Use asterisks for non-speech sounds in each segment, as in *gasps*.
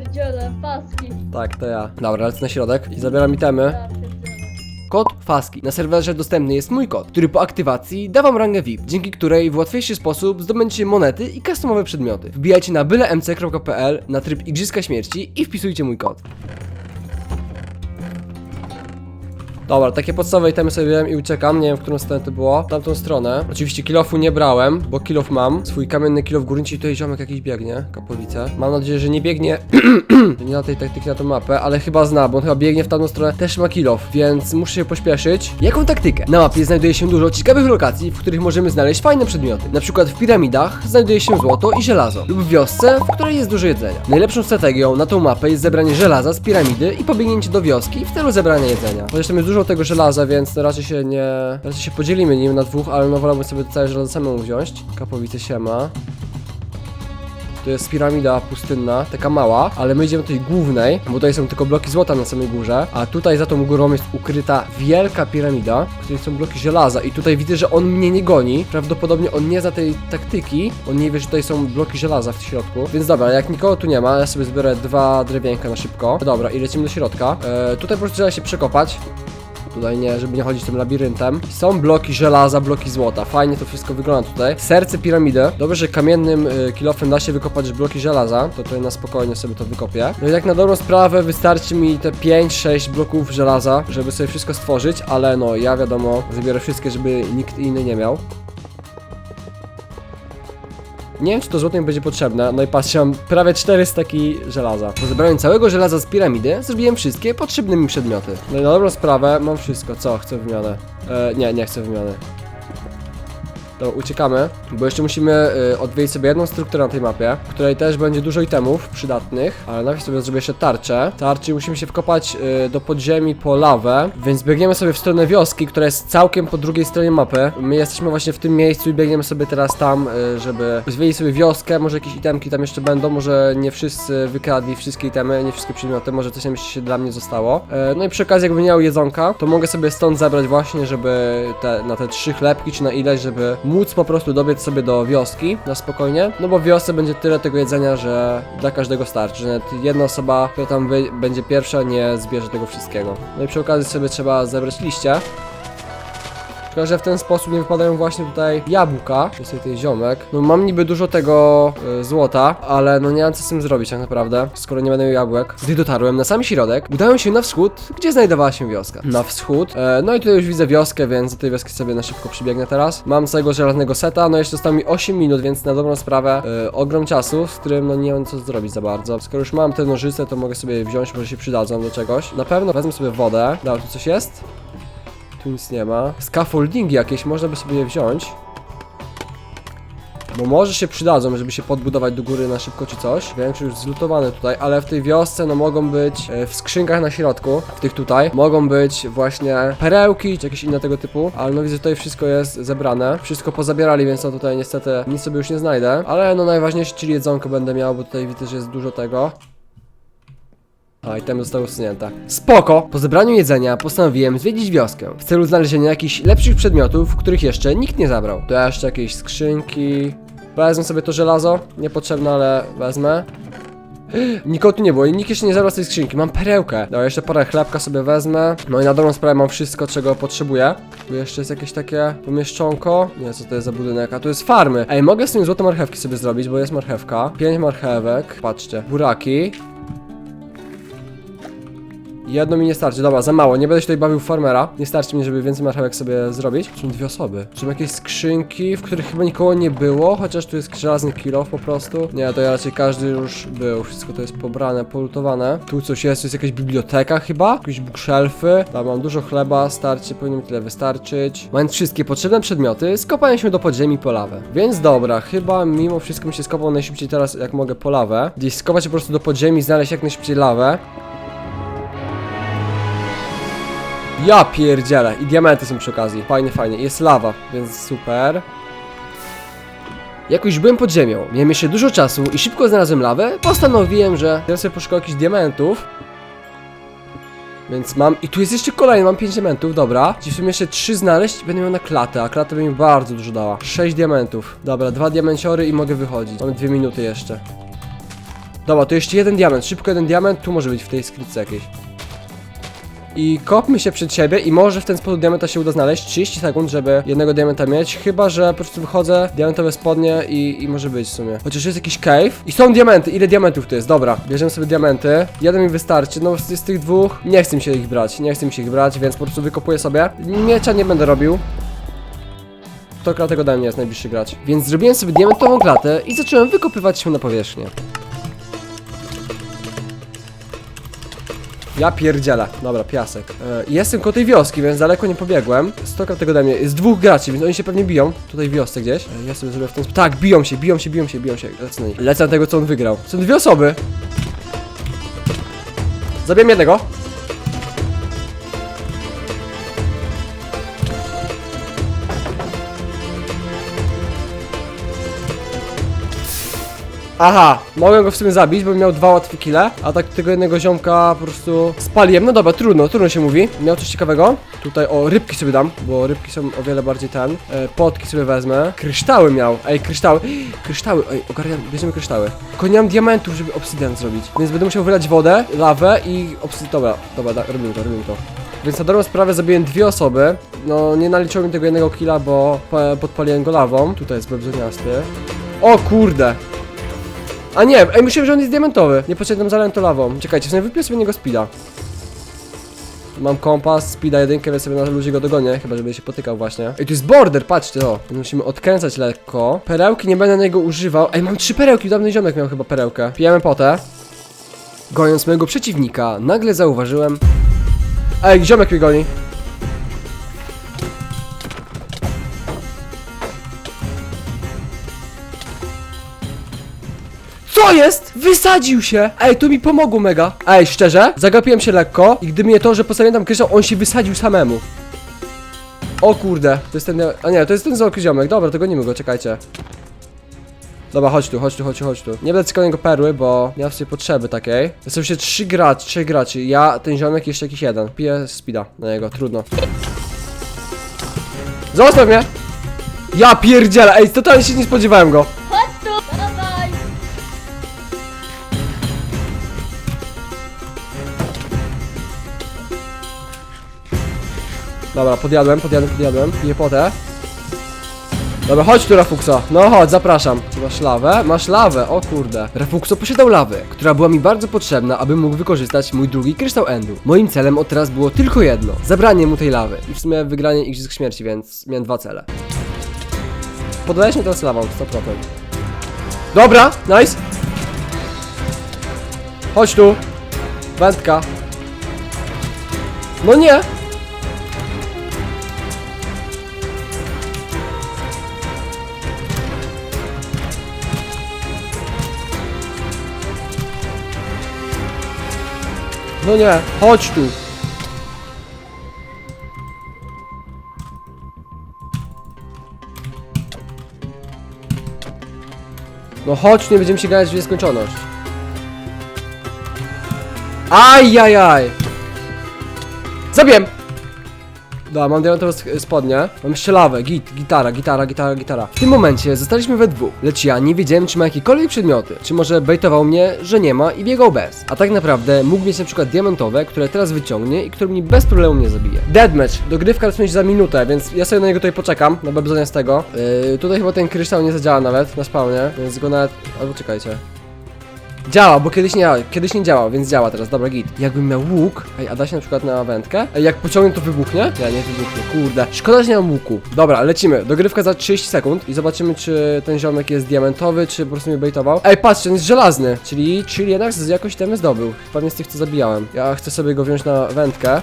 pierdzielę, paski. Tak, to ja. Dobra, lecę na środek i zabieram itemy. Ja. Kod Faski. Na serwerze dostępny jest mój kod, który po aktywacji da wam rangę VIP, dzięki której w łatwiejszy sposób zdobędziecie monety i customowe przedmioty. Wbijajcie na bylemc.pl na tryb Igrzyska Śmierci i wpisujcie mój kod. Dobra, takie podstawowe itemy sobie wziąłem i uciekam, nie wiem w którą stronę to było, w tamtą stronę. Oczywiście kilofu nie brałem, bo kilof mam, swój kamienny kilof górniczy i tutaj ziomek jakiś biegnie, kapowice. Mam nadzieję, że nie biegnie, *clears throat* nie na tej taktyki na tą mapę, ale chyba zna, bo on chyba biegnie w tamtą stronę, też ma kilof, więc muszę się pośpieszyć. Jaką taktykę? Na mapie znajduje się dużo ciekawych lokacji, w których możemy znaleźć fajne przedmioty. Na przykład w piramidach znajduje się złoto i żelazo, lub w wiosce, w której jest dużo jedzenia. Najlepszą strategią na tą mapę jest zebranie żelaza z piramidy i pobiegnięcie do wioski w celu zebrania jedzenia. Chociaż tam jest dużo tego żelaza, więc raczej się nie... raczej się podzielimy nim na dwóch, ale no wolałbym sobie całe żelazo samemu wziąć. Kapowice siema. To jest piramida pustynna, taka mała, ale my idziemy do tej głównej, bo tutaj są tylko bloki złota na samej górze, a tutaj za tą górą jest ukryta wielka piramida, w której są bloki żelaza i tutaj widzę, że on mnie nie goni. Prawdopodobnie on nie za tej taktyki, on nie wie, że tutaj są bloki żelaza w środku. Więc dobra, jak nikogo tu nie ma, ja sobie zbiorę dwa drewienka na szybko. Dobra, i lecimy do środka. E, tutaj po prostu trzeba się przekopać. Tutaj nie, żeby nie chodzić tym labiryntem. Są bloki żelaza, bloki złota. Fajnie to wszystko wygląda tutaj. Serce piramidy. Dobrze, że kamiennym y, kilofem da się wykopać bloki żelaza. To tutaj na spokojnie sobie to wykopię. No i tak na dobrą sprawę wystarczy mi te 5-6 bloków żelaza, żeby sobie wszystko stworzyć, ale no ja wiadomo, zabiorę wszystkie, żeby nikt inny nie miał. Nie wiem, czy to złoto mi będzie potrzebne. No i patrzcie, mam prawie 400 taki żelaza. Po zebraniu całego żelaza z piramidy zrobiłem wszystkie potrzebne mi przedmioty. No i na dobrą sprawę mam wszystko. Co? Chcę wymianę. E, nie, nie chcę wymiany. To uciekamy, bo jeszcze musimy y, odwiedzić sobie jedną strukturę na tej mapie, w której też będzie dużo itemów przydatnych, ale najpierw sobie zrobię jeszcze tarczę. Tarczy musimy się wkopać y, do podziemi po lawę, więc biegniemy sobie w stronę wioski, która jest całkiem po drugiej stronie mapy. My jesteśmy właśnie w tym miejscu i biegniemy sobie teraz tam, y, żeby zwiedzić sobie wioskę, może jakieś itemki tam jeszcze będą, może nie wszyscy wykradli wszystkie itemy, nie wszystkie przedmioty, może coś tam jeszcze się dla mnie zostało. E, no i przy okazji jakbym miał jedzonka, to mogę sobie stąd zabrać właśnie, żeby te, na te trzy chlebki czy na ileś, żeby móc po prostu dobiec sobie do wioski na spokojnie, no bo w wiosce będzie tyle tego jedzenia, że dla każdego starczy, że nawet jedna osoba, która tam będzie pierwsza, nie zbierze tego wszystkiego. No i przy okazji sobie trzeba zebrać liście. Że w ten sposób nie wypadają właśnie tutaj jabłka, tutaj ziomek. No mam niby dużo tego y, złota, ale no nie mam co z tym zrobić tak naprawdę, skoro nie będę miał jabłek. Gdy dotarłem na sam środek, udałem się na wschód, gdzie znajdowała się wioska. Na wschód, e, no i tutaj już widzę wioskę, więc do tej wioski sobie na szybko przybiegnę teraz. Mam całego żelaznego seta, no jeszcze zostało mi 8 minut, więc na dobrą sprawę e, ogrom czasu, z którym no nie mam co zrobić za bardzo. Skoro już mam te nożyce, to mogę sobie wziąć, może się przydadzą do czegoś. Na pewno wezmę sobie wodę. Dobra, tu coś jest? Tu nic nie ma. Scaffoldingi jakieś, można by sobie je wziąć. Bo może się przydadzą, żeby się podbudować do góry na szybko czy coś. Większość już zlutowane tutaj, ale w tej wiosce no mogą być e, w skrzynkach na środku, w tych tutaj, mogą być właśnie perełki czy jakieś inne tego typu, ale no widzę, tutaj wszystko jest zebrane. Wszystko pozabierali, więc no tutaj niestety nic sobie już nie znajdę. Ale no najważniejsze, czyli jedzonko będę miał, bo tutaj widzę, że jest dużo tego. A, itemy zostały usunięte. Spoko! Po zebraniu jedzenia postanowiłem zwiedzić wioskę w celu znalezienia jakichś lepszych przedmiotów, których jeszcze nikt nie zabrał. Tu jeszcze jakieś skrzynki. Wezmę sobie to żelazo. Niepotrzebne, ale wezmę. *gasps* Nikogo tu nie było i nikt jeszcze nie zabrał z tej skrzynki. Mam perełkę. No jeszcze parę chlebka sobie wezmę. No i na dobrą sprawę mam wszystko, czego potrzebuję. Tu jeszcze jest jakieś takie pomieszczonko. Nie, co to jest za budynek? A tu jest farmy. Ej, mogę z tym złote marchewki sobie zrobić, bo jest marchewka. Pięć marchewek. Patrzcie. Buraki. Jedno mi nie starczy, dobra, za mało. Nie będę się tutaj bawił farmera. Nie starczy mi, żeby więcej marchewek sobie zrobić. Są dwie osoby. Są jakieś skrzynki, w których chyba nikogo nie było, chociaż tu jest żelazny kilof po prostu. Nie, to raczej każdy już był. Wszystko to jest pobrane, polutowane. Tu coś jest, to jest jakaś biblioteka chyba. Jakieś bookshelfy. Tam mam dużo chleba, starczy, powinno mi tyle wystarczyć. Mając wszystkie potrzebne przedmioty, skopałem się do podziemi po lawę. Więc dobra, chyba mimo wszystko mi się skopał najszybciej teraz, jak mogę po lawę. Gdzieś skopać się po prostu do podziemi, znaleźć jak najszybciej lawę. Ja pierdzielę. I diamenty są przy okazji. Fajnie, fajnie. Jest lawa, więc super. Jakoś byłem pod ziemią, miałem jeszcze dużo czasu i szybko znalazłem lawę, postanowiłem, że ja sobie poszukał jakichś diamentów. Więc mam, i tu jest jeszcze kolejny, mam 5 diamentów, dobra. Jeśli w sumie jeszcze 3 znaleźć, będę miał na klatę, a klata by mi bardzo dużo dała. 6 diamentów. Dobra, dwa diamenciory i mogę wychodzić. Mamy 2 minuty jeszcze. Dobra, to jeszcze jeden diament, szybko jeden diament, tu może być w tej skrytce jakiejś. I kopmy się przed siebie i może w ten sposób diamenta się uda znaleźć 30 sekund, żeby jednego diamenta mieć, chyba, że po prostu wychodzę, diamentowe spodnie i, i może być w sumie. Chociaż jest jakiś cave i są diamenty, ile diamentów tu jest? Dobra, bierzemy sobie diamenty, jeden mi wystarczy, no z, tych dwóch nie chcę mi się ich brać, nie chcę mi się ich brać, więc po prostu wykopuję sobie. Miecza nie będę robił, to klatę ode mnie jest najbliższy gracz. Więc zrobiłem sobie diamentową klatę i zacząłem wykopywać się na powierzchnię. Ja pierdzielę. Dobra, piasek. E, jestem koło tej wioski, więc daleko nie pobiegłem. 100 kratek ode mnie. Jest dwóch graczy, więc oni się pewnie biją. Tutaj w wiosce gdzieś. E, ja sobie zrobię w ten sposób. Tak, biją się, biją się, biją się, biją się. Lecę na. Lecę na tego, co on wygrał. Są dwie osoby. Zabijam jednego. Aha, mogłem go w sumie zabić, bo miał dwa łatwe kile, a tak tego jednego ziomka po prostu spaliłem. No dobra, trudno, trudno się mówi. Miał coś ciekawego. Tutaj o rybki sobie dam, bo rybki są o wiele bardziej ten. E, potki sobie wezmę. Kryształy miał. Ej, kryształy. Kryształy, ej, ogarniam, bierzemy kryształy. Tylko nie mam diamentów, żeby obsydian zrobić. Więc będę musiał wylać wodę, lawę i obsydian. Dobra, dobra, da, robimy to, robimy to. Więc na dobrą sprawę zabiłem dwie osoby. No, nie naliczyło mi tego jednego killa, bo po- podpaliłem go lawą. Tutaj jest bebzoniasty. O kurde! A nie, ej, myślałem, że on jest diamentowy. Nie poszedłem za to lawą. Czekajcie, sobie wypię sobie niego speeda. Mam kompas, speeda jedynkę, więc sobie na luzie go dogonię, chyba żeby się potykał właśnie. Ej, tu jest border, patrzcie to. Musimy odkręcać lekko. Perełki nie będę na niego używał. Ej, mam trzy perełki, dawny ziomek miał chyba perełkę. Pijemy potę. Goniąc mojego przeciwnika, nagle zauważyłem... Ej, ziomek mnie goni. Co jest? Wysadził się! Ej, to mi pomogło mega. Ej, szczerze, zagapiłem się lekko i gdyby nie to, że postawiłem tam kryształ, on się wysadził samemu. O kurde, to jest ten... A nie, to jest ten zolki ziomek. Dobra, to gonimy go, czekajcie. Dobra, chodź tu, chodź tu, chodź tu, chodź tu. Nie będę cyklał niego perły, bo nie mam sobie potrzeby takiej. Są się trzy graczy, trzech graczy. Ja, ten ziomek, jeszcze jakiś jeden. Piję speeda na niego, trudno. Zostaw mnie! Ja pierdzielę, ej, totalnie się nie spodziewałem go. Dobra, podjadłem, podjadłem, podjadłem. Piję potę. Dobra, chodź tu, Rafukso. No chodź, zapraszam. Masz lawę? Masz lawę, o kurde. Rafukso posiadał lawę, która była mi bardzo potrzebna, aby mógł wykorzystać mój drugi kryształ endu. Moim celem od teraz było tylko jedno. Zabranie mu tej lawy. I w sumie wygranie Igrzysk Śmierci, więc miałem dwa cele. Podajesz mi teraz lawą, 100%. Dobra, nice. Chodź tu. Wędka. No nie. No nie, chodź tu. No chodź, nie będziemy się gadać w nieskończoność. Ajajaj! Zabiłem! Dobra, mam diamentowe sk- spodnie, mam strzelawę, git, gitara, gitara, gitara, gitara. W tym momencie zostaliśmy we dwóch, lecz ja nie wiedziałem, czy ma jakiekolwiek przedmioty, czy może bejtował mnie, że nie ma i biegał bez. A tak naprawdę mógł mieć na przykład diamentowe, które teraz wyciągnie i które mnie bez problemu nie zabije. Deadmatch, dogrywka rozpocznie za minutę, więc ja sobie na niego tutaj poczekam, na bebzonia z tego. Yy, tutaj chyba ten kryształ nie zadziała nawet na spawnie, więc go nawet... albo czekajcie. Działa, bo kiedyś nie, kiedyś nie działał, więc działa teraz, dobra git. Jakbym miał łuk, ej, a da się na przykład na wędkę? Ej, jak pociągnę to wybuchnie? Nie, nie wybuchnie, kurde. Szkoda, że nie mam łuku. Dobra, lecimy. Dogrywka za 30 sekund i zobaczymy, czy ten ziomek jest diamentowy, czy po prostu mnie bejtował. Ej, patrzcie, on jest żelazny, czyli, czyli jednak z jakoś temy zdobył. Pewnie z tych, co zabijałem. Ja chcę sobie go wziąć na wędkę.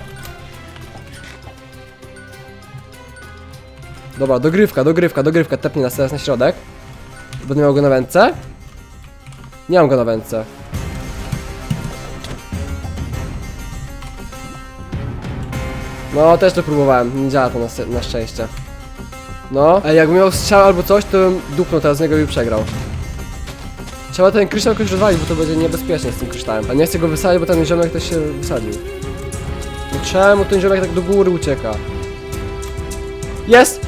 Dobra, dogrywka, dogrywka, dogrywka, tepnie nas teraz na środek. Będę miał go na wędce? Nie mam go na wędce. No, też to próbowałem. Nie działa to na, na szczęście. No, a jakbym miał strzał albo coś, to bym dupnął teraz z niego i przegrał. Trzeba ten kryształ jakoś rozwalić, bo to będzie niebezpiecznie z tym kryształem. A nie chcę go wysadzić, bo ten ziomek też się wysadził. No czemu ten ziomek tak do góry ucieka? Jest!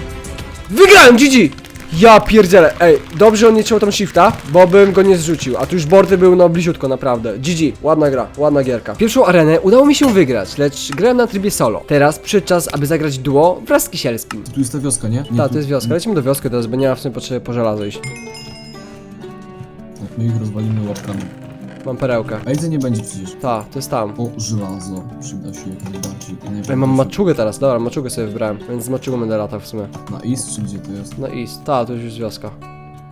Wygrałem, GG! Ja pierdzielę, ej, dobrze on nie trzymał tam shifta, bo bym go nie zrzucił, a tu już bordy był no bliziutko naprawdę. GG, ładna gra, ładna gierka. Pierwszą arenę udało mi się wygrać, lecz grałem na trybie solo. Teraz przyszedł czas, aby zagrać duo wraz z Kisielskim. Tu jest ta wioska, nie? nie Tak, tu- to jest wioska, lecimy do wioski teraz, bo nie ma w sumie potrzeby po żelazo iść. Tak, my ich rozwalimy łapkami. Mam perełkę. A jedzenie będzie przecież. Tak, to jest tam. O, żelazo. Przyda się jak najbardziej. Ej, mam maczugę teraz, dobra, maczugę sobie wybrałem, więc z maczugą będę latał w sumie. Na East czy gdzie to jest? No i ta, to już jest wioska.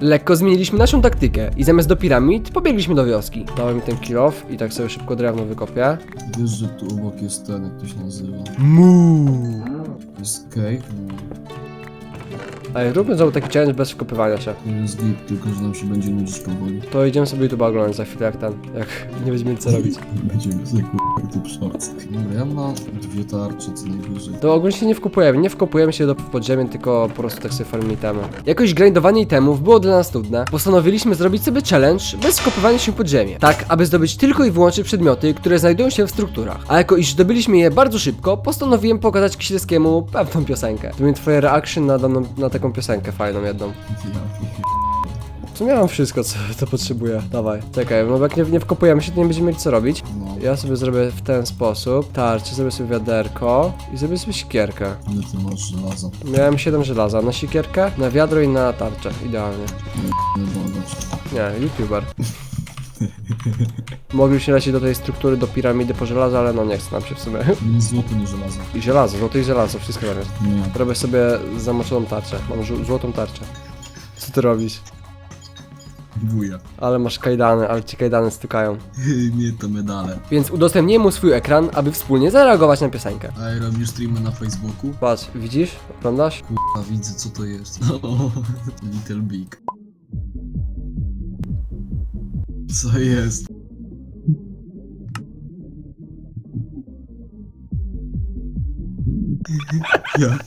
Lekko zmieniliśmy naszą taktykę i zamiast do piramid pobiegliśmy do wioski. Dałem mi ten kill off i tak sobie szybko drewno wykopię. Wiesz, że tu obok jest ten, jak to się nazywa. Mu. Jest cave. Ej, róbmy znowu taki challenge bez wkopywania się. To jest git, tylko że nam się będzie nudzić powoli. To idziemy sobie YouTube oglądać za chwilę jak ten, jak nie będziemy co robić. *laughs* Będziemy sobie kurwa YouTube Shorts. Dobra, ja mam dwie tarcze co najwyżej. To ogólnie się nie wkopujemy, nie wkopujemy się do podziemia, tylko po prostu tak sobie farmimy itemy. Jakoś grindowanie itemów było dla nas nudne. Postanowiliśmy zrobić sobie challenge bez wkopywania się pod ziemię. Tak, aby zdobyć tylko i wyłącznie przedmioty, które znajdują się w strukturach. A jako iż zdobyliśmy je bardzo szybko, postanowiłem pokazać Kisielskiemu pewną piosenkę. To mi twoje reaction na, daną, na taką piosenkę fajną jedną. Sumie mam wszystko, co, co potrzebuję. Dawaj, czekaj, no bo jak nie, nie wkopujemy się, to nie będziemy mieli co robić. No, Ja sobie zrobię w ten sposób. Tarczę, zrobię sobie wiaderko i zrobię sobie sikierkę. ile ty masz żelaza? Miałem 7 żelaza na sikierkę, na wiadro i na tarczę. Idealnie. Nie. Nie, youtuber. *laughs* Mogliśmy lecieć do tej struktury, do piramidy po żelazo, ale no nie chce nam się w sumie. Nie złoto, nie żelazo. I żelazo, złoto i żelazo, wszystko tam jest. Nie. Robię sobie zamoczoną tarczę. Mam żu- złotą tarczę. Co ty robisz? Wuja. Ale masz kajdany, ale ci kajdany stukają. Nie to medale. Więc udostępniłem mu swój ekran, aby wspólnie zareagować na piosenkę. A robisz streamy na Facebooku? Patrz, widzisz? Oglądasz? Kurwa, widzę co to jest. *laughs* Little Big. Co jest? Ja.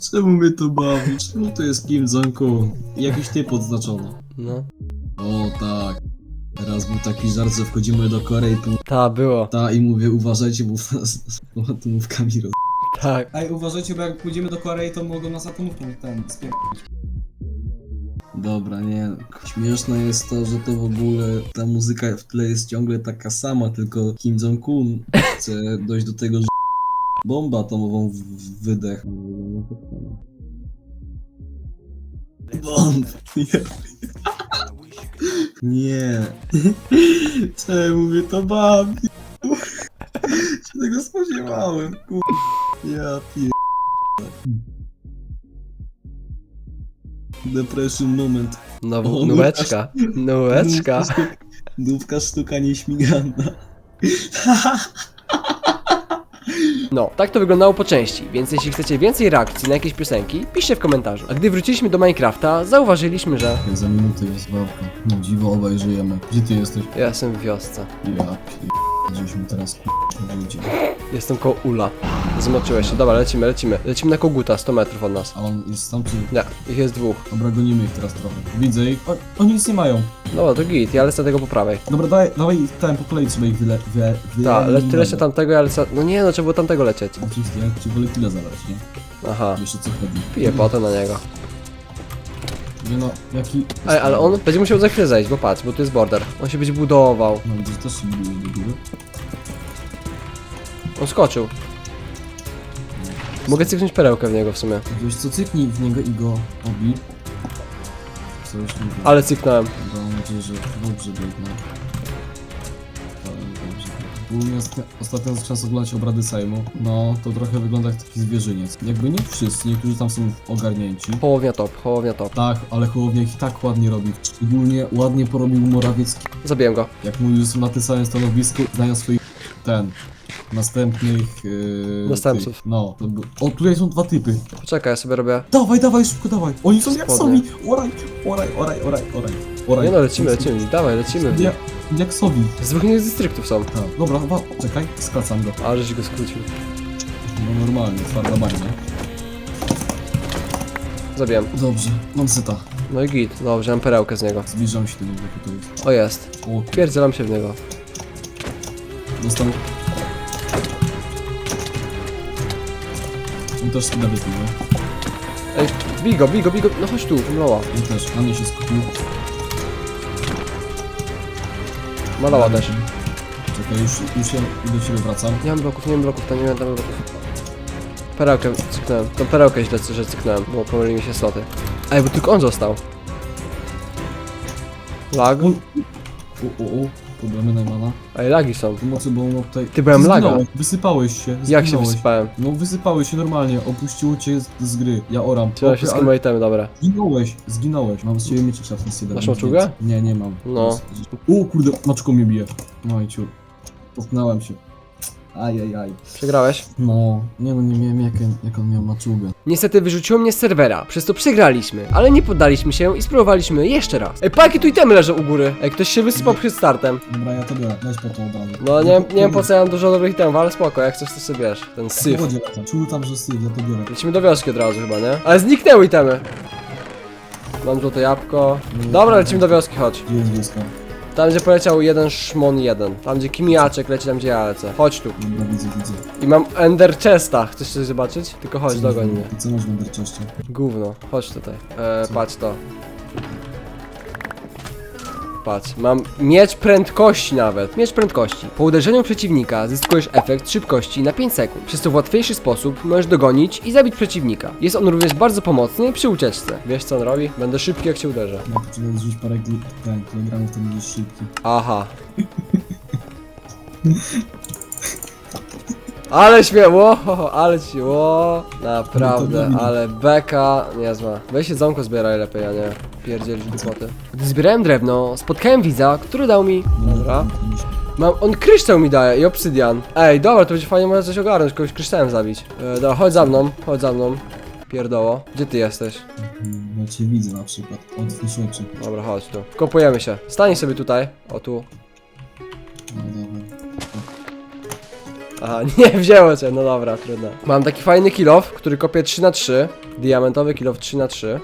*laughs* Czemu mnie to bawi? Czemu to jest Kim Jong-un? Jakiś typ odznaczony. No. O tak. Teraz był taki żart, że wchodzimy do Korei tu Ta, było. ta i mówię uważajcie, bo *laughs* nas atomówkami roz... Tak. Ej, uważajcie, bo jak pójdziemy do Korei, to mogą nas atomówką ten spier... Dobra, nie. Śmieszne jest to, że to w ogóle ta muzyka w tle jest ciągle taka sama, tylko Kim Jong-un chce *laughs* dojść do tego, że bomba atomową w wydech. Bomb! *laughs* Nie. Nie. *laughs* Czemu mnie to bawi? się tego spodziewałem, kur... Ja pier... Depression moment. No, O, nułeczka. Nułeczka. Dówka sztuka nieśmigana. *laughs* No, tak to wyglądało po części, więc jeśli chcecie więcej reakcji na jakieś piosenki, piszcie w komentarzu. A gdy wróciliśmy do Minecrafta, zauważyliśmy, że Za minutę jest wałka. No dziwo, obaj żyjemy. Gdzie ty jesteś? ja jestem w wiosce. Ja Żeśmy teraz k***a. Jestem koło Ula. Zmoczyłeś się. Dobra, lecimy, lecimy. Lecimy na Koguta, 100 metrów od nas. A on jest tam czy... Nie, ich jest dwóch. Dobra, gonimy ich teraz trochę. Widzę ich. O, oni nic nie mają. Dobra, to git, ja lecę tego po prawej. Dobra, dawaj, dawaj ich tam po kolei trzeba ich wyle... wyle... Tak, le ty lecę tamtego, ja lecę... No nie, no trzeba było tamtego lecieć. Oczywiście, ja ci wolę tyle zabrać, nie? Aha, o co chodzi. piję potę na niego. No, jaki... Ej, ale on będzie musiał za chwilę zejść, bo patrz, bo tu jest border. On się będzie budował. No widzisz, też się buduje do góry. On skoczył. Mogę cyknąć perełkę w niego w sumie. Wiesz co, cyknij w niego i go obi. Co już nie wiem. Ale cyknąłem. Mam nadzieję, że dobrze biegnę. U mnie osta- ostatnio zacząłem oglądać obrady Sejmu. No, to trochę wygląda jak taki zwierzyniec. Jakby nie wszyscy, niektórzy tam są ogarnięci. Połownia top, połownia top. Tak, ale Hołownia ich tak ładnie robi. Szczególnie ładnie porobił Morawiecki. Zabiłem go. Jak mówił, że są na tym samym stanowisku, znają swoich... ten... Następnych... Yy, Następców. Tych, no, to by... O, tutaj są dwa typy. Poczekaj, ja sobie robię. Dawaj, dawaj, szybko, dawaj. Oni są jak Spodnie. sowi. Oraj, oraj, oraj, oraj, oraj. oraj. Nie no, lecimy, lecimy. Dawaj, lecimy. w Jak, jak sowi. Z dwóch innych dystryktów są. Tak, dobra, chyba, czekaj, skracam go. Ale żeś go skrócił. No normalnie, twarda bań, nie? Zabiłem. Dobrze, mam syta. No i git. Dobrze, mam perełkę z niego. Zbliżam się do niego, to jest. O jest. O, Pierdzielam się w niego. dostał... On też skida nie? Ej, bigo, bigo, bigo, no chodź tu, maloła. I też, na mnie się skupił. Malała też. Czekaj, już, już ja do ciebie wracam. Nie mam bloków, nie mam bloków, to nie mam tam bloków. Perełkę cyknąłem, tą perełkę źle, że cyknąłem, bo pomyli mi się sloty. Ej, bo tylko on został. Lag? O, o, o, problemy Najmana. Ej, lagi są. Pomocy, bo ma tutaj... Ty, byłem laga. Zginąłeś, Wysypałeś się, Jak się zginąłeś. wysypałem? No wysypałeś się normalnie, opuściło cię z, z gry. Ja oram. Trzeba Chłopie, wszystkie ale moje temy, dobra. Zginąłeś, zginąłeś. Mam z ciebie mieć szafnis jeden. Masz nic maczugę? Nie, nie mam. No. O kurde, maczką mnie bije. No i ciur. Potknąłem się. Ajajaj. Przegrałeś? No, nie no, nie wiem jak, jak on miał maczugę. Niestety wyrzuciło mnie z serwera, przez to przegraliśmy, ale nie poddaliśmy się i spróbowaliśmy jeszcze raz. Ej, pa jakie tu itemy leżą u góry? Ej, ktoś się wysypał przed startem. Dobra, ja to biorę, weź po to od razu. No nie, nie wiem po co ja mam dużo dobrych itemów, ale spoko, jak chcesz to sobie bierz. Ten syf. Wodzie. Czuł tam, że syf, ja to biorę. Lecimy do wioski od razu chyba, nie? Ale zniknęły itemy. Mam złote jabłko. Dobra, lecimy do wioski, chodź. Gdzie jest wioska? Tam gdzie poleciał jeden szmon jeden. Tam gdzie Kimiaczek leci, tam gdzie ja lecę. Chodź tu. Dobra, widzę, widzę. I mam Ender Chesta. Chcesz coś zobaczyć? Tylko chodź, dogoń mnie. Co masz w Enderczeście? Gówno, chodź tutaj. E, patrz to. Patrz, mam miecz prędkości nawet. Miecz prędkości. Po uderzeniu przeciwnika zyskujesz efekt szybkości na 5 sekund. Przez to w łatwiejszy sposób możesz dogonić i zabić przeciwnika. Jest on również bardzo pomocny przy ucieczce. Wiesz co on robi? Będę szybki jak się uderzę. No to trzeba zrzucić parę ten, kilogramów, to będziesz szybki. Aha. *laughs* Ale śmiało, *laughs* ale ciło, naprawdę, ale beka niezła. Weź jedzonko zbieraj lepiej, a nie pierdzielisz głupoty. Gdy zbierałem drewno, spotkałem widza, który dał mi... Dobra. Mam, on kryształ mi daje i obsydian. Ej, dobra, to będzie fajnie, można coś ogarnąć, kogoś kryształem zabić. E, dobra, chodź za mną, chodź za mną. Pierdoło. Gdzie ty jesteś? Mhm, Ja cię widzę na przykład. Otwórz oczy. Dobra, chodź tu. Kopujemy się. Stań sobie tutaj. O tu. No dobra. Aha, *laughs* nie wzięło cię, no dobra, trudno. Mam taki fajny kilof, który kopie 3 na 3 Diamentowy kilof 3 na 3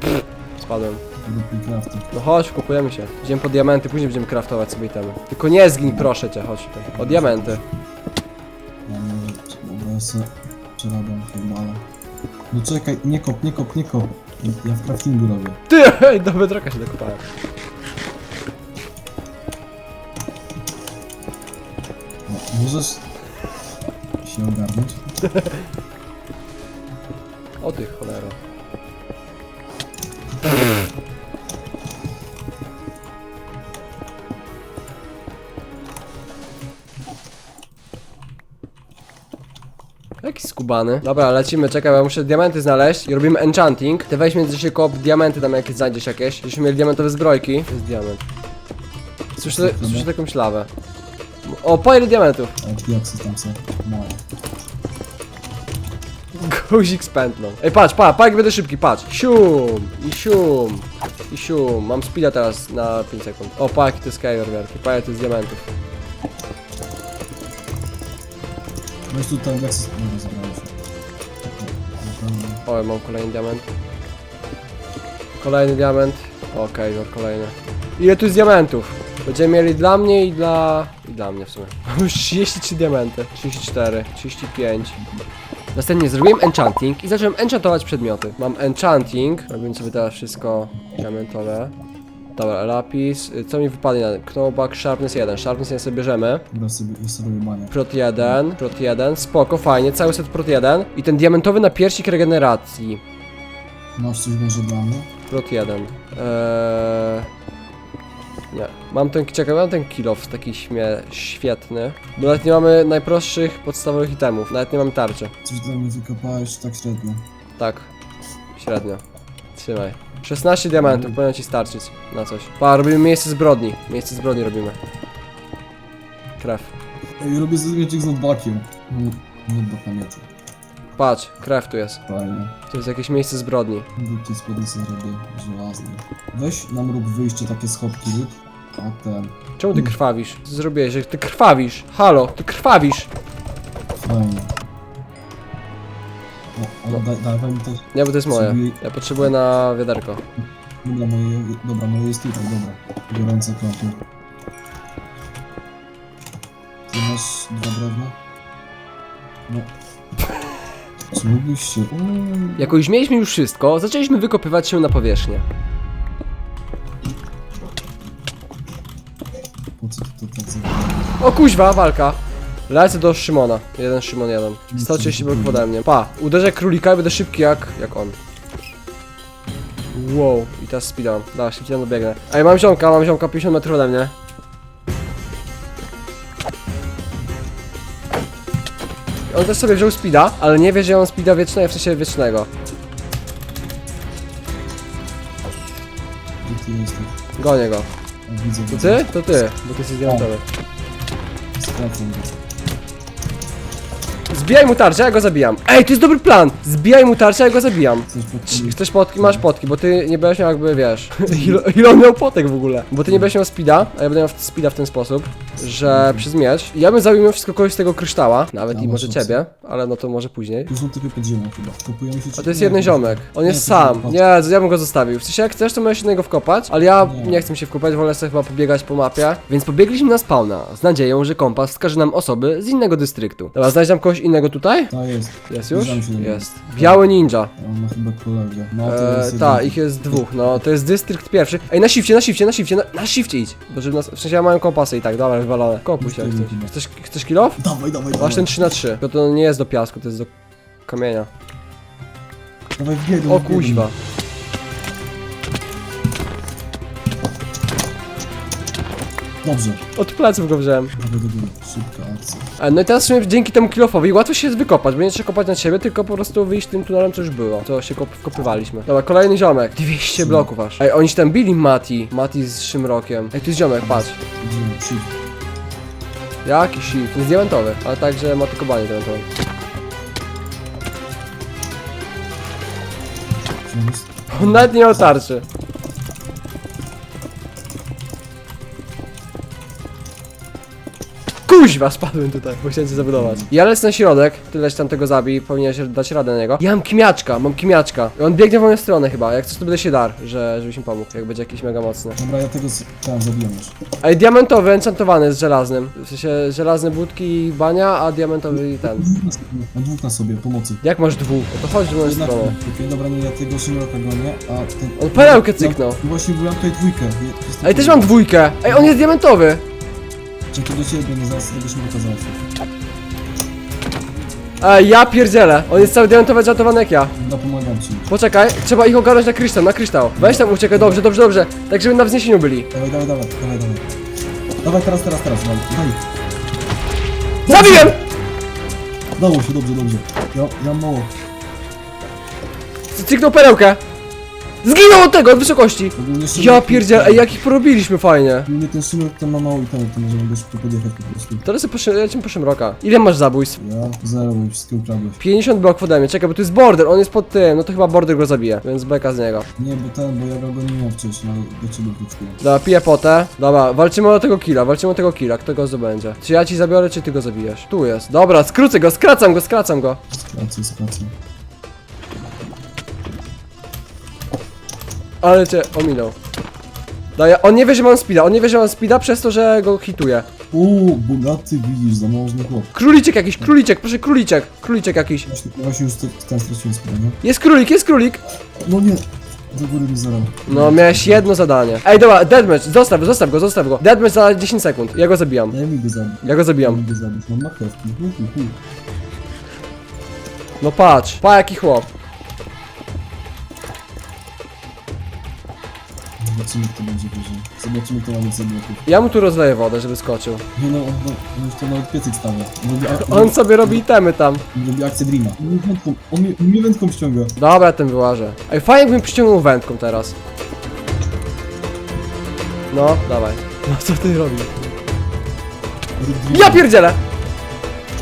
Pff, Spadłem. No chodź, kupujemy się. Idziemy po diamenty, później będziemy craftować sobie itemy. Tylko nie zgin, proszę cię, chodź tutaj. O diamenty. Dobra, se przerabiam chyba, ale... No czekaj, nie kop, nie kop, nie kop. Ja w craftingu robię. Ty, *laughs* ej, do bedroka się dokopałem. Możesz się ogarnąć? O ty cholero. Jaki skubany. Dobra, lecimy, czekaj, bo ja muszę diamenty znaleźć i robimy enchanting. Ty weź między się koop diamenty tam jakieś znajdziesz jakieś. Żebyśmy mieli diamentowe zbrojki. To jest diament. Słyszę, słyszę jakąś lawę. O, po ile diamentów? Diaksy tam są. Moje. Guzik z pętlą. Ej, patrz, pa, pa, jak będę szybki, patrz. Sium, i sium, i sium. Mam speeda teraz na 5 sekund. O, pa, jaki to jest kajer wielki, pa, jaki to jest diamentów. Weź tu tam diaksy. Nie, zabrałem się. Dobra. O, mam kolejny diament. Kolejny diament. Okej, no kolejny. Ile tu jest diamentów? Będziemy mieli dla mnie i dla... dla mnie w sumie. Mam *laughs* już 33 diamenty. 34, 35. Następnie zrobiłem enchanting i zacząłem enchantować przedmioty. Mam enchanting, robimy sobie teraz wszystko diamentowe. Dobra, lapis. Co mi wypadnie na Knowback, Sharpness 1. Sharpness 1 sobie bierzemy. Dobra, sobie, ja sobie. Prot 1, prot 1, spoko, fajnie, cały set prot 1. I ten diamentowy na pierścik regeneracji. Masz coś może dla mnie? Prot 1. Eee... Nie. Mam ten, czekaj, mam ten kilof taki śmie świetny. Bo nawet nie mamy najprostszych podstawowych itemów. Nawet nie mamy tarczy. Coś dla mnie wykopałeś tak średnio. Tak. Średnio. Trzymaj. 16 diamentów, powinno ci starczyć na coś. Pa, robimy miejsce zbrodni. Miejsce zbrodni robimy. Krew. Ej, robię sobie mieczek z notebookiem. Notebook na mieczu. Patrz, krew tu jest. Fajnie. To jest jakieś miejsce zbrodni. Róbcie spodnie sobie robię żelazne. Weź nam rób wyjście takie schopki ryb. A ten. Czemu ty krwawisz? Co zrobiłeś, że ty krwawisz? Halo, ty krwawisz! Fajnie. O, No. o daj, dawaj mi to. Nie, bo to jest moje. Sobie- Ja potrzebuję na wiaderko. Dobra, moje, dobra, moje jest tutaj, dobra. Gorące kropy. Ty masz dwa drewna? No. Się... Uuu, Jako już mieliśmy już wszystko, zaczęliśmy wykopywać się na powierzchnię. po co ty to tak? O kuźwa, walka. Lecę do Szymona. Jeden Szymon, jeden. 130 bloków ode mnie. Pa, uderzę królika i będę szybki jak, jak on. Wow, i teraz speedam. Dobra, szybciej dobiegnę. Ej, mam ziomka, mam ziomka 50 metrów ode mnie. On też sobie wziął speeda, ale nie wie, że mam speeda wiecznego, w sensie wiecznego. Gdzie ty jesteś? Gonię go. Widzę, To ty? To ty, bo ty jesteś diamentowy. Skracam go. Zbijaj mu tarczę, ja go zabijam. Ej, to jest dobry plan! Zbijaj mu tarczę, ja go zabijam. Chcesz Cz- podpalić? Chcesz potki? Masz potki, bo ty nie będziesz miał jakby, wiesz... *laughs* *laughs* ile, ile on miał potek w ogóle? Bo ty nie będziesz miał speeda, a ja będę miał speeda w ten sposób, że przez miecz... Ja bym zabił mimo wszystko kogoś z tego kryształa, nawet A, i może rację. ciebie, ale no to może później. Tu są typy pod ziemią chyba. Kopujemy się A to jest jeden ziomek. On jest sam. Nie, ja bym go zostawił. W sensie jak chcesz, to możesz innego wkopać, ale ja Nie. nie chcę mi się wkopać, wolę sobie chyba pobiegać po mapie. Więc pobiegliśmy na spawna, z nadzieją, że kompas wskaże nam osoby z innego dystryktu. Dobra, znajdź nam kogoś innego tutaj? To jest. Jest już? Zbliżam się do niego. Jest. Biały ninja. On ma chyba kolegę. No to Eee, jest tak, jeden. ich jest dwóch, no to jest dystrykt pierwszy. Ej, na shifcie, na shifcie, na shifcie, na, na shifcie idź. Bo żeby nas, w sensie ja mam kompasy i tak, dobra, wywalone. Kopuj się jak chcesz. Chcesz, chcesz kill off? Dawaj, dawaj, Masz dawaj. ten 3 na 3 Tylko to nie jest do piasku, to jest do kamienia. Dawaj w biegu, O w biegu. kuźwa. Dobrze. Od pleców go wziąłem. Dawaj do góry. Szybka akcja. E, No i teraz w sumie dzięki temu killofowi łatwo się jest wykopać, bo nie trzeba kopać na siebie, tylko po prostu wyjść tym tunelem, co już było. To się kop wkopywaliśmy. Dobra, kolejny ziomek. 200 bloków aż. Ej, oni się tam bili Mati. Mati z Szymrokiem. Ej, tu jest ziomek, patrz. Idziemy, shift. Jaki shift. Jest diamentowy, ale także ma tylko banie diamentowe. Nawet nie miał Kuźwa, spadłem tutaj, bo chciałem cię zabudować. Ja lecę na środek, ty leć tam tego zabij, powinieneś dać radę na niego. Ja mam kimiaczka, mam kimiaczka. I on biegnie w moją stronę chyba, jak coś to będę się dar, że, żebyś mi pomógł, jak będzie jakiś mega mocny. Dobra, ja tego z... tam zabiłem już. Ej, diamentowy, enchantowany z żelaznym. W sensie żelazne budki i bania, a diamentowy i ten. Dwóch na sobie. Mam dwóch na sobie, pomocy. Jak masz dwóch? No to chodź w moją Jednak stronę. dobra, nie, ja tego szymroka gonię, a ten... On perełkę cyknął. No, właśnie byłem tutaj dwójkę. Nie, Ej, też mam dwójkę. Ej, on jest diamentowy. Czekaj do ciebie, nie zaraz tego szymroka załatwię. Ej, ja pierdzielę. On jest cały diamentowy enchantowany jak ja. Dobra, pomagam ci. Poczekaj, trzeba ich ogarnąć na kryształ, na kryształ. Weź tam uciekaj, dobrze, dobrze, dobrze. Tak, żeby na wzniesieniu byli. Dawaj, dawaj, dawaj, dawaj, dawaj. Dawaj, teraz, teraz, teraz, dawaj. dawaj. Zabiłem! Dało się, dobrze, dobrze. Ja, ja mało. Cyknął perełkę. Zginął od tego, od wysokości. Ogólnie Ja pierdzielę, ej, jak ich porobiliśmy fajnie. Ogólnie ten szymrok ten ma mało i ten, to możemy go szybko podjechać po prostu. Teraz sobie poszym, lecimy po Szymroka. Ile masz zabójstw? Ja zero, bo wszystkie ukradłeś. 50 bloków ode mnie, czekaj, bo to jest border, on jest pod tym, no to chyba border go zabije, więc beka z niego. Nie, bo ten, bo ja go goniłem wcześniej, ale do ciebie wróciłem. Dobra, piję potę. Dobra, walczymy o tego killa, walczymy o tego killa, kto go zdobędzie. Czy ja ci zabiorę, czy ty go zabijesz? Tu jest. Dobra, skrócę go, skracam go, skracam go. Skracaj, skracaj. Ale cię ominął. Daję, on nie wie, że mam speeda, on nie wie, że mam speeda przez to, że go hituje. Uuu, bogaty widzisz, zamożny chłop. Króliczek jakiś, króliczek, proszę, króliczek, króliczek jakiś. Właśnie, właśnie już te- ten straciłem skoro, nie? Jest królik, jest królik. No nie, do góry mi zero. No, miałeś jedno zadanie. Ej, dobra, deadmatch, zostaw, zostaw go, zostaw go. Deadmatch za 10 sekund, ja go zabijam. Daj mi go zabić. Ja go Daj zabijam. mi go zabić, mam marchewki. Hu, hu, hu. No patrz, pa jaki chłop. Zobaczymy, kto będzie wyżej. Zobaczymy, kto ma więcej bloków. Ja mu tu rozleję wodę, żeby skoczył. Nie no, on, on już to nawet piecyk stawia. On robi, ak- On sobie robi itemy tam. on robi akcję Dreama. On mnie wędką, on mnie, mnie wędką ściąga. Dobra, ten wyłażę. Ej, fajnie jakbym przyciągnął wędką teraz. No, dawaj. No co ty robisz? Dreama. Ja pierdzielę!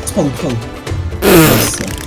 Spadł, spadł. *laughs*